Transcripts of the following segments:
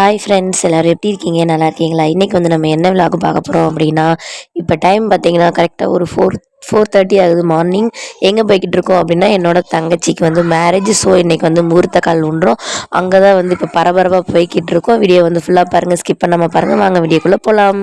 Hi friends எல்லோரும் எப்படி இருக்கீங்க? நல்லா இருக்கீங்களா? இன்றைக்கி வந்து நம்ம என்ன விலாகு பார்க்க போகிறோம் அப்படின்னா இப்போ டைம் பார்த்தீங்கன்னா கரெக்டாக ஒரு ஃபோர் ஃபோர் தேர்ட்டி ஆகுது மார்னிங் எங்கே போய்கிட்டு இருக்கோம் அப்படின்னா என்னோடய தங்கச்சிக்கு வந்து மேரேஜ் ஸோ இன்றைக்கி வந்து முகூர்த்த கால் உண்டுறோம் அங்கே தான் வந்து இப்போ பரபரப்பாக போய்கிட்டு இருக்கோம். வீடியோ வந்து ஃபுல்லாக பாருங்கள் ஸ்கிப் பண்ணாமல் பாருங்கள் வாங்க வீடியோக்குள்ளே போகலாம்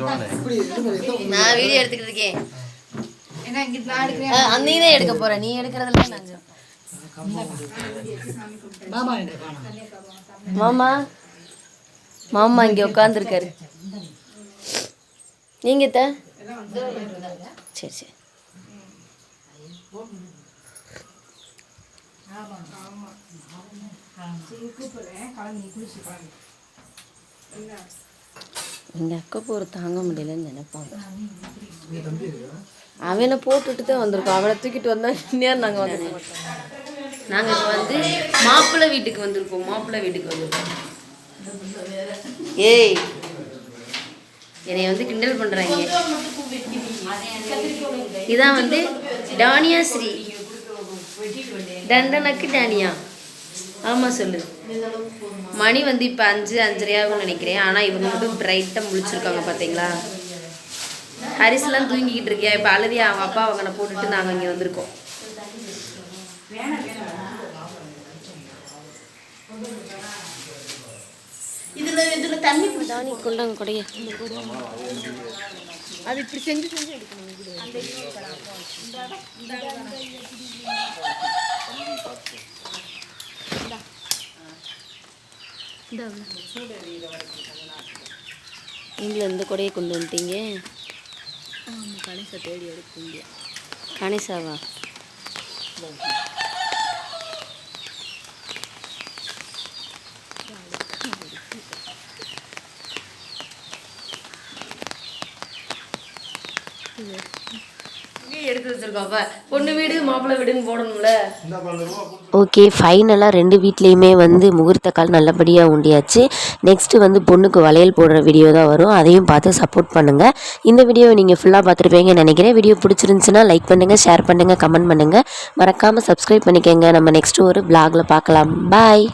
நான்? நான் வீடியோ எடுத்துக்கிட்டு இருக்கேன். நீ தான் எடுக்க போற. நீ எடுக்கிறதுல நாங்க. மாமா மாமா. இங்க உட்காந்துருக்காரு நீங்க த சரி சரி. எங்க அக்கா போற தாங்க முடியலன்னு நினைப்பாங்க. அவனை போட்டுட்டு தான் வந்திருக்கோம். அவனை தூக்கிட்டு வந்தா இன்னும் நாங்கள் வந்து நாங்கள் இப்போ வந்து மாப்பிள்ளை வீட்டுக்கு வந்திருக்கோம். மாப்பிள்ளை வீட்டுக்கு வந்திருக்கோம். ஏய் என்னை வந்து கிண்டல் பண்ணுறாங்க இதான் வந்து டானியா ஸ்ரீ. டண்டனக்கு டானியா. ஆமாம் சொல்லு. மணி வந்து இப்போ அஞ்சு அஞ்சரை நினைக்கிறேன். ஆனால் இவங்க மட்டும் பிரைட்டாக முழிச்சிருக்காங்க பார்த்தீங்களா ஹரிஸ்லாம் தூங்கிக்கிட்டு இருக்கியா? இப்போ அழுதி அவங்க அப்பா அவங்கள போட்டுட்டு நாங்கள் இங்கே வந்திருக்கோம். இதுல இதுல தண்ணி குடி தானி கொண்டாங்க கொடைய அது இப்படி செஞ்சு செஞ்சு எடுக்கணும். நீங்களும் இந்த கொடையை கொண்டு வந்துட்டீங்க. ஆமாம் கணேசை தேடி எடுக்க கணேசாவா? எடுத்து வச்சிருக்கோம் பொண்ணு வீடு மாப்பிள்ளை வீடுன்னு போடணும்ல. ஓகே ஃபைனலாக ரெண்டு வீட்லேயுமே வந்து முகூர்த்த கால் நல்லபடியாக உண்டியாச்சு. நெக்ஸ்ட்டு வந்து பொண்ணுக்கு வளையல் போடுற வீடியோ தான் வரும். அதையும் பார்த்து சப்போர்ட் பண்ணுங்கள் இந்த வீடியோவை நீங்கள் ஃபுல்லாக பார்த்துருப்பீங்கன்னு நினைக்கிறேன். வீடியோ பிடிச்சிருந்துச்சுன்னா லைக் பண்ணுங்கள் ஷேர் பண்ணுங்கள் கமெண்ட் பண்ணுங்கள் மறக்காமல் சப்ஸ்கிரைப் பண்ணிக்கோங்க. நம்ம நெக்ஸ்ட்டு ஒரு பிளாகில் பார்க்கலாம். பாய்